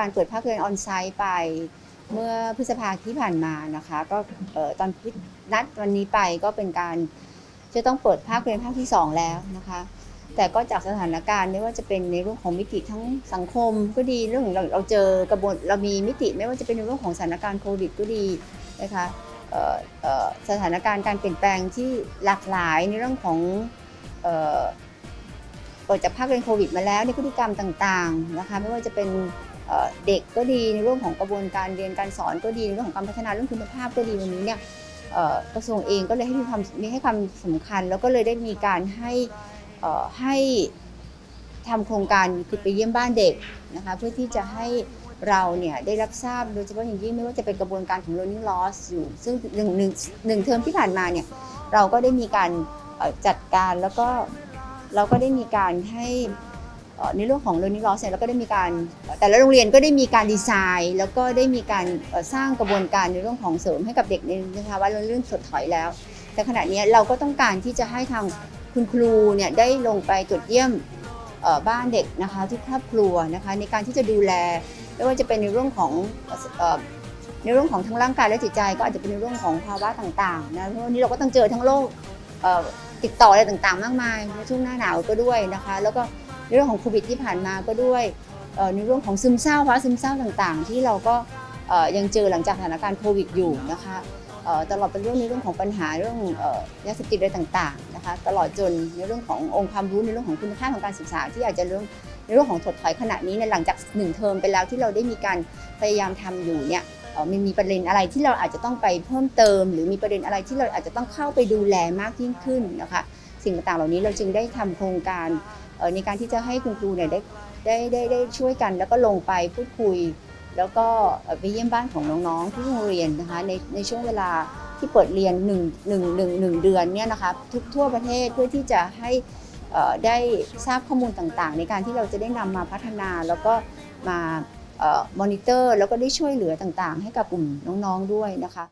การเปิดภาคเรียนออนไซต์ไป เมื่อพฤษภาที่ผ่านมานะคะ ก็ตอนนัดวันนี้ไปก็เป็นการจะต้องเปิดภาคเรียนภาคที่ 2 แล้วนะคะ แต่ก็จากสถานการณ์ไม่ว่าจะเป็นในเรื่องของมิติทั้งสังคมก็ดีเรื่องของเราเราเจอกระบวนเรามีมิติไม่ว่าจะเป็นในเรื่องของสถานการณ์โควิดก็ดีนะคะสถานการณ์การเปลี่ยนแปลงที่หลากหลายในเรื่องของเปิดจากภาคเรียนโควิดมาแล้วในพฤติกรรมต่างๆนะคะไม่ว่าจะเป็น เด็กก็ดีในเรื่องของกระบวนการเรียนการสอนก็ดีในเรื่องของการพัฒนาเรื่องคุณภาพก็ดีวันนี้เนี่ยกระทรวงเองก็เลยให้มีความมีให้ความสำคัญ แล้วก็เลยได้มีการให้ให้ทำโครงการคือไปเยี่ยมบ้านเด็กนะคะเพื่อที่จะให้เราเนี่ยได้รับทราบโดยเฉพาะอย่างยิ่งไม่ว่าจะเป็นกระบวนการของ learning loss อยู่ ซึ่งหนึ่งหนึ่งหนึ่งเทอมที่ผ่านมาเนี่ยเราก็ได้มีการจัดการแล้วก็เราก็ได้มีการให้ ในเรื่องของ learning loss เนี่ยเราก็ได้มีการแต่ละโรงเรียนก็ได้มีการดีไซน์ แล้วก็ได้มีการสร้างกระบวนการในเรื่องของเสริมให้กับเด็กในภาวะเรื่องถดถอยแล้ว แต่ขณะนี้เราก็ต้องการที่จะให้ทางคุณครูเนี่ยได้ลงไปตรวจเยี่ยมบ้านเด็กนะคะทุกครอบครัวนะคะในการที่จะดูแลไม่ว่าจะเป็นในเรื่องของในเรื่องของทั้งร่างกายและจิตใจ ก็อาจจะเป็นในเรื่องของภาวะต่างๆนะเพราะวันนี้เราก็ต้องเจอทั้งโรคติดต่ออะไรต่างๆ มากมายในช่วงหน้าหนาวก็ด้วยนะคะ แล้วก็ เรื่องของโควิดที่ผ่านมาก็ด้วยในเรื่องของซึมเศร้าภาวะซึมเศร้าต่างๆ ที่เราก็ยังเจอหลังจากสถานการณ์โควิดอยู่นะคะตลอดเป็นเรื่องในเรื่องของปัญหาเรื่องยาเสพติดอะไรต่างๆนะคะตลอดจนในเรื่องขององค์ความรู้ในเรื่องของคุณภาของการศึกษา ที่อาจจะเรื่องในเรื่องของถดถอยขณะนี้ในหลังจากหนึ่งเทอมไปแล้วที่เราได้มีการพยายามทำอยู่เนี่ย มันมีประเด็นอะไรที่เราอาจจะต้องไปเพิ่มเติม หรือมีประเด็นอะไรที่เราอาจจะต้องเข้าไปดูแลมากยิ่งขึ้นนะคะสิ่งต่างๆเหล่านี้เราจึงได้ทำโครงการในการที่จะให้คุณครูเนี่ยได้ได้ได้ได้ช่วยกัน แล้วก็ลงไปพูดคุย แล้วก็ไปเยี่ยมบ้านของน้องๆที่โรงเรียนนะคะในในช่วงเวลาที่เปิดเรียน1 1 1 1เดือนเนี่ยนะคะทุกทั่วประเทศเพื่อที่จะให้ได้ทราบข้อมูลต่างๆ ในการที่เราจะได้นำมาพัฒนาแล้วก็มา มอนิเตอร์แล้วก็ได้ช่วยเหลือต่างๆ ให้กับกลุ่มน้องๆด้วยนะคะ